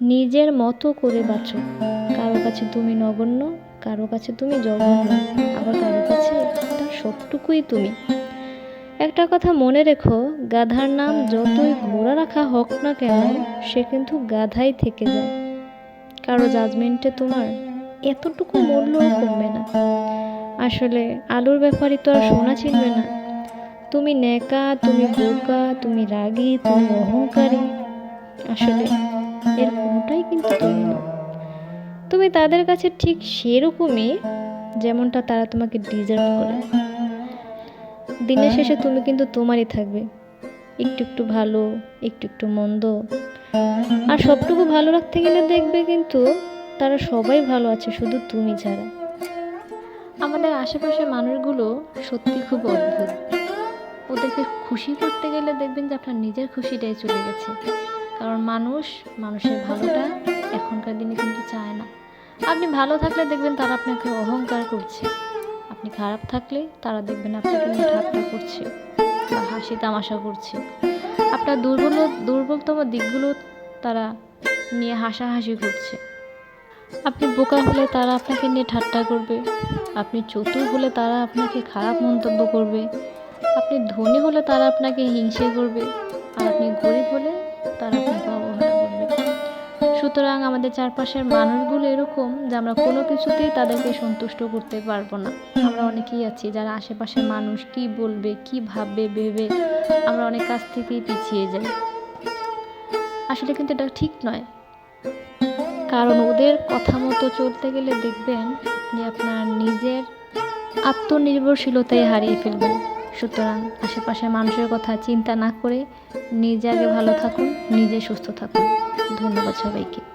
নিজের মতো করে বাঁচো। কারও কাছে তুমি নগণ্য, কারও কাছে তুমি জঘন্য, আবার কারও কাছে তার সবটুকুই তুমি। একটা কথা মনে রেখো, গাধার নাম যতই ঘোড়া রাখা হোক না কেন, সে কিন্তু গাধাই থেকে যায়। কারও জাজমেন্টে তোমার এতটুকু মূল্যও কমবে না। আসলে আলুর ব্যাপারই তো আর সোনা চিনবে না। তুমি নেকা তুমি বোকা, তুমি রাগী, তুমি অহংকারী। আসলে এর কিন্তু তুমি তুমি তাদের কাছে ঠিক সেরকমই যেমনটা তারা তোমাকে ডিজার্ভ করে। দিনের শেষে তুমি কিন্তু তোমারই থাকবে। একটু একটু ভালো, একটু একটু মন্দ। আর সবটুকু ভালো রাখতে গেলে দেখবে কিন্তু তারা সবাই ভালো আছে, শুধু তুমি ছাড়া। আমাদের আশেপাশের মানুষগুলো সত্যি খুব অদ্ভুত। ওদেরকে খুশি করতে গেলে দেখবেন যে আপনার নিজের খুশিটাই চলে গেছে। কারণ মানুষ, মানুষের ভালোটা এখনকার দিনে কিন্তু চায় না। আপনি ভালো থাকলে দেখবেন তারা আপনাকে অহংকার করছে। আপনি খারাপ থাকলে তারা দেখবেন আপনাকে নিয়ে ঠাট্টা করছে বা হাসি তামাশা করছে। আপনার দুর্বল, দুর্বলতম দিকগুলো তারা নিয়ে হাসাহাসি করছে। আপনি বোকা হলে তারা আপনাকে নিয়ে ঠাট্টা করবে। আপনি চতুর হলে তারা আপনাকে খারাপ মন্তব্য করবে। আপনি ধনী হলে তারা আপনাকে হিংসে করবে, আর আপনি গরিব হলে তারা আপনাকে অবহেলা করবে। সুতরাং আমাদের চারপাশের মানুষগুলো এরকম যে আমরা কোনো কিছুতেই তাদেরকে সন্তুষ্ট করতে পারব না। আমরা অনেকেই আছি যারা আশেপাশের মানুষ কি বলবে, কি ভাববে, ভেবে আমরা অনেক কাছ থেকেই পিছিয়ে যাই। আসলে কিন্তু এটা ঠিক নয়। কারণ ওদের কথা মতো চলতে গেলে দেখবেন যে আপনার নিজের আত্মনির্ভরশীলতায় হারিয়ে ফেলবেন। সুতরাং আশেপাশে মানুষের কথা চিন্তা না করে নিজে আগে ভালো থাকুন, নিজে সুস্থ থাকুন। ধন্যবাদ সবাইকে।